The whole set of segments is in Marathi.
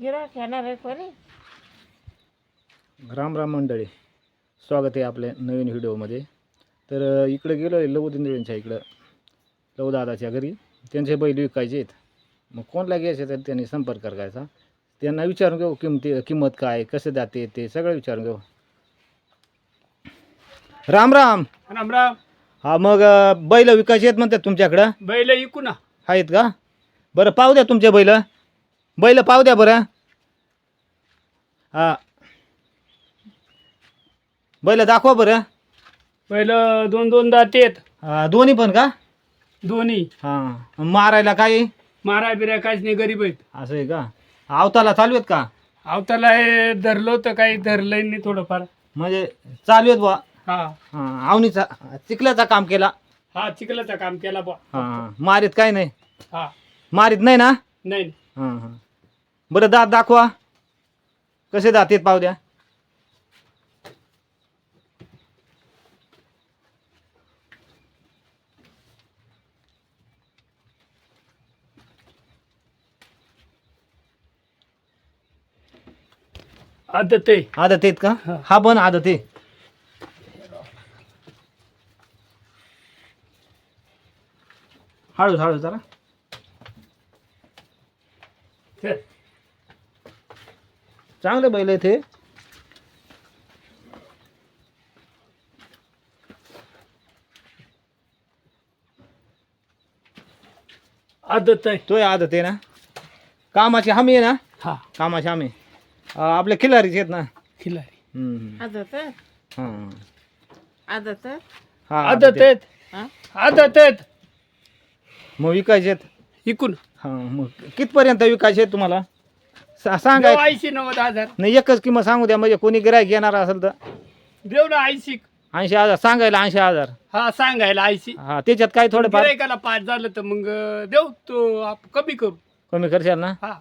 गिराक येणार आहे कोणी राम राम मंडळी स्वागत आहे आपल्या नवीन व्हिडिओमध्ये. तर इकडे गेलो आहे लवू दिंदळींच्या इकडं लवू दादाच्या घरी. त्यांचे बैल विकायचे आहेत. मग कोणला घ्यायचे तर त्यांनी संपर्क करायचा. त्यांना विचारून घेऊ किमती किंमत काय कसं जाते ते सगळं विचारून घेऊ. राम राम! राम राम. हा मग बैल विकायचे आहेत म्हणतात तुमच्याकडं? बैल इकू ना आहेत का? बरं पाहू द्या तुमचे बैल. बैल पाहू द्या बरं. हा. बैल दाखवा बरं. बैल दोन दोन दात आहेत. हा, दोन्ही पण का? दोन्ही. हां. मारायला काय? मारा बिरा काहीच नाही गरीब आहेत. असं आहे का? आवताला चालू आहेत का? अवताला हे धरलं होतं काही धरलं नाही थोडंफार. म्हणजे चालू आहेत बुवा. हा. हां आवनीचा चिखल्याचा काम केला. हा चिखलाचं काम केला बा हां मारीत काय नाही? हा. मारीत नाही ना? नाही नाही. हां हां. बरं दात दाखवा. कसे आहेत पाहू द्या. आदत. आहे आदत आहेत का? हा. पण आदत. आहे हळू हळू जरा. चांगले बैल आहेत हे. आदत आहे. तोय आदत आहे ना? कामाची हमी आहे ना? हा. कामाची हमी. अं, आपल्या खिलारीचे आहेत ना? खिलारी हम्म. आदत हां. आदत हा आदत आहेत. हा? आदत आहेत. मग विकायचे आहेत? इकून. हां मग कितपर्यंत विकायचे आहेत तुम्हाला? सा- सांगा देऊ ऐंशी नव्वद हजार. नाही एकच किंमत सांगू द्या म्हणजे कोणी गिरायक येणार असेल तर. देऊ ना ऐंशी. ऐंशी हजार सांगायला ऐंशी हजार. हा सांगायला ऐंशी. हा त्याच्यात काय थोडंफार गिरायकाला पाच झालं तर मग देऊ तो आप- कमी करू. कमी करशाल ना? हा.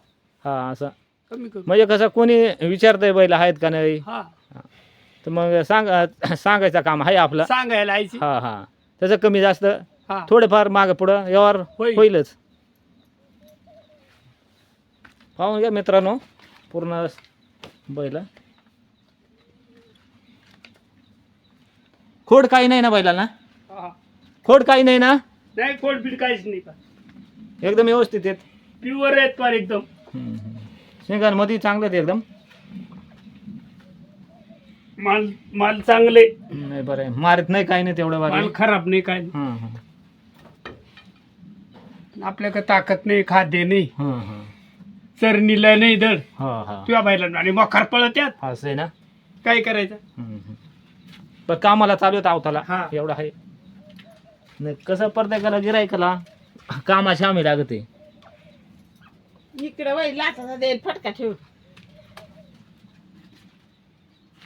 हा असं. कमी करू. म्हणजे कसं कोणी विचारतंय बैल आहेत का नाही? हा. तर मग सांग सांगायचं काम आहे आपलं. सांगायला ऐंशी. हा हा. त्याचं कमी जास्त. हा. थोडेफार मागं पुढं व्यवहार होईल. होईलच. पाहून घ्या मित्रांनो पूर्ण बैल. खोड काही नाही ना बैलाला? हा. खोड काही नाही ना? नाही कोण बीड काहीच नाही का? एकदम व्यवस्थित आहेत. प्युअर आहेत फार एकदम. शेंगांमध्ये चांगलं आहेत एकदम. माल माल चांगले. नाही बरं आहे. मारत नाही काही नाही तेवढं माल खराब नाही काय. हां आपल्याकडे ताकद नाही खाद्य नाही. हां हां चरणीला नाही धड हां हां. तुझ्या बायला आणि मखर पळत त्यात असं आहे ना? काय करायचं? पण कामाला चालू आहेत अवताला. हा. एवढं आहे. नाही कसं प्रत्येकाला गिरायकाला कामाची आम्ही लागत. आहे इकडे बाई लाटाचा देईल फटका ठेवून.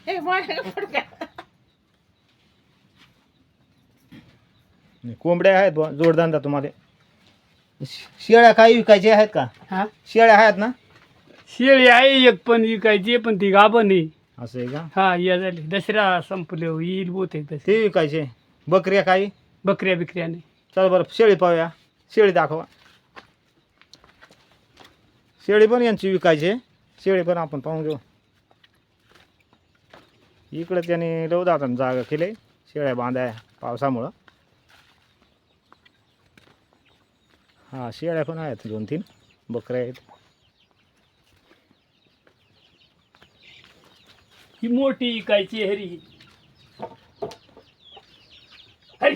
हे माझ्या फटका. नाही, कोंबड्या आहेत बुवा, जोडधंदा तुम्हाला. शेळ्या काही विकायचे आहेत का? हा? शेळ्या आहेत ना? शेळी आहे एक पण विकायची पण ती गाभण नाही असं आहे का? हा या झाली. दसरा संपले येईल बोत आहे तसे. ते विकायचे. बकऱ्या काही? बकऱ्या बिकऱ्या नाही. चल बरं शेळी पाहूया. शेळी दाखवा. शेळी पण यांची विकायची. शेळी पण आपण पाहून घेऊ. इकडे त्याने लवदातान जागा केली. शेळ्या बांधाय पावसामुळं. हा शेळ्या पण आहेत दोन तीन. बकऱ्या आहेत. ही मोठी विकायची हरी हरी.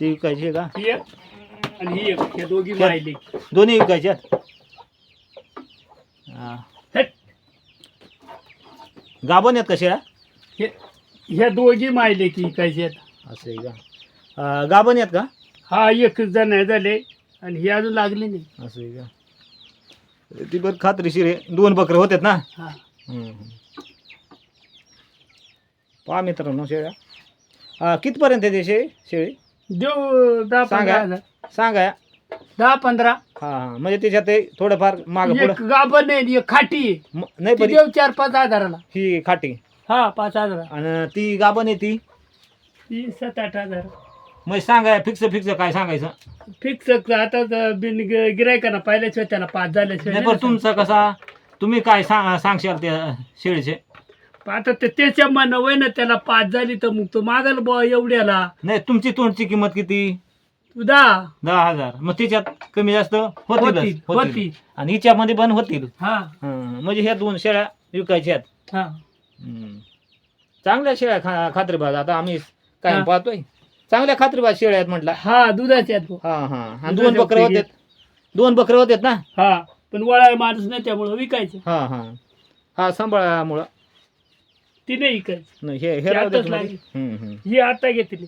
ती विकायची आहे का? ही एक आणि ही एक. हे दोघी मायली दोन्ही विकायचे आहेत? हा. हट. गाभण आहेत का शेळ्या? हे ह्या दोघी मायले की विकायची आहेत. असं आहे का? अं, गाभण आहेत का? हा एक जण झाले. आणि ही अजून लागली नाही. असं आहे का? ती बरं खात्रीशीर आहे. दोन बकरे होतात ना? हा. पहा मित्रांनो शेळ्या. हा, कितपर्यंत आहे ते शेळी? देऊ दहा सांगा. पंधरा हजार. सांगा. या. दहा पंधरा. हा हा. म्हणजे त्याच्यात ते थोडंफार मागं एक पुढं गाभण एक खाटी आहे. म- नाही ती पण देऊ चार पाच हजाराला. ही खाटी. हा पाच हजार आणि ती गाभण आहे ती? ती सात आठ हजार. मग सांगा फिक्स फिक्स काय सांगायचं? फिक्स आता बिन गिरायकांना पहिल्याच त्याला पाच झाल्याशिवाय नाही नाही पण तुमचं कसा? तुम्ही काय सांग सांगशाल त्या शेळीचे? आता ते त्याच्या मनावय ना त्याला पाच झाली तर मग तो मागाल बुवा एवढ्याला. नाही तुमची तोंडची किंमत किती? तू दहा. दहा हजार. मग त्याच्यात कमी जास्त होती होतील होती. आणि हिच्यामध्ये पण होतील. हा. हं, म्हणजे ह्या दोन शेळ्या विकायच्या हा. हं. चांगल्या शेळ्या खा खात्रीबाज आता आम्ही काय हा. पाहतोय? चांगल्या खात्रीबाज शेळ्या आहेत म्हटलं. हा दुधाचे आहेत. हा. हा आणि दुधाच्या दोन बकरे उपयोगी. होते दोन बकरे होते ना? हा पण वळाय माणूस नाही त्यामुळं विकायचं. हा हा. हा सांभाळामुळं. ती नाही विकायची. नाही, हे हे राहू आताच. लागली. हं, हं. ही आता घेतली.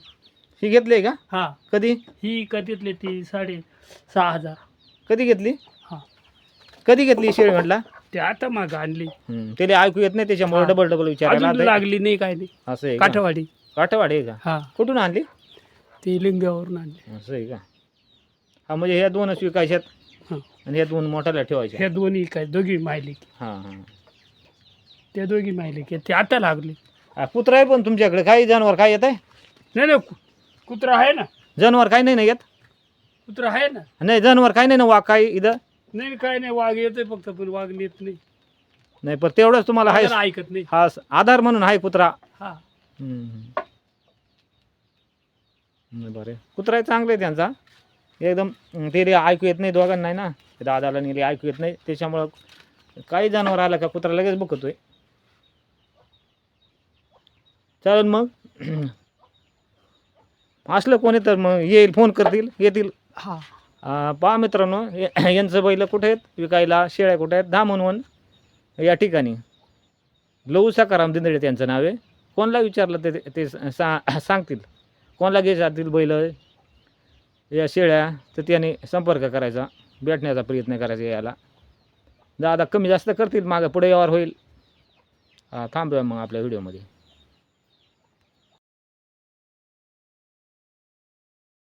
ही घेतली का? हा. कधी? ही कधीतली ती? साडे सहा हजार. कधी घेतली? हा. कधी घेतली शेळी म्हटला? ते आता माग आणली. त्याला ऐकू येत नाही त्याच्यामुळे हा. डबल डबल विचारायला अजून आलंय. लागली नाही काय नाही. असं आहे का? काठवाडी. काठवाड आहे का? हा. कुठून आणली? ती लिंगावरून आणली. असं आहे का? हा म्हणजे ह्या दोनच विकायच्यात हा. आणि ह्या दोन मोठ्याला ठेवायच्या. ह्या दोन्ही काय दोघी मायले हां हां. त्या दोघी मायले की ते आता लागले. हा, कुत्रा आहे पण तुमच्याकडे. काही जनावर काय येत आहे? नाही नाही कु- कुत्रा आहे ना. जनावर काही नाही ना येत? कुत्रा आहे ना. नाही जनावर काही नाही ना वाघ काही इथं? नाही काय नाही वाघ येतोय फक्त पण वाघ नेत नाही. नाही पण तेवढंच तुम्हाला आहे त्याला ऐकत नाही. हा आधार म्हणून आहे कुत्रा. हा. हम्म. बरे. कुत्रा आहे चांगलं आहे त्यांचा. एकदम ते रे ऐकू येत नाही दोघांना नाही ना. ते दादाला रे ऐकू येत नाही. त्याच्यामुळं काही जनावर आलं का कुत्रा लगेच बघतोय. चालेल मग. असलं कोणी तर मग येईल फोन करतील येतील. हा. पहा मित्रांनो यांचं बैल कुठे आहेत? विकायला शेळ्या कुठे आहेत? दहा म्हणून या ठिकाणी. लहू सकाराम दिंदळे त्यांचं नाव आहे. कोणाला विचारलं ते ते सा सांगतील? कोणाला घ्यायचे बैल? या शेळ्या तर त्याने संपर्क करायचा भेटण्याचा प्रयत्न करायचा याला. दादा कमी जास्त करतील मागं पुढे व्यवहार होईल. हा थांबूया मग आपल्या व्हिडिओमध्ये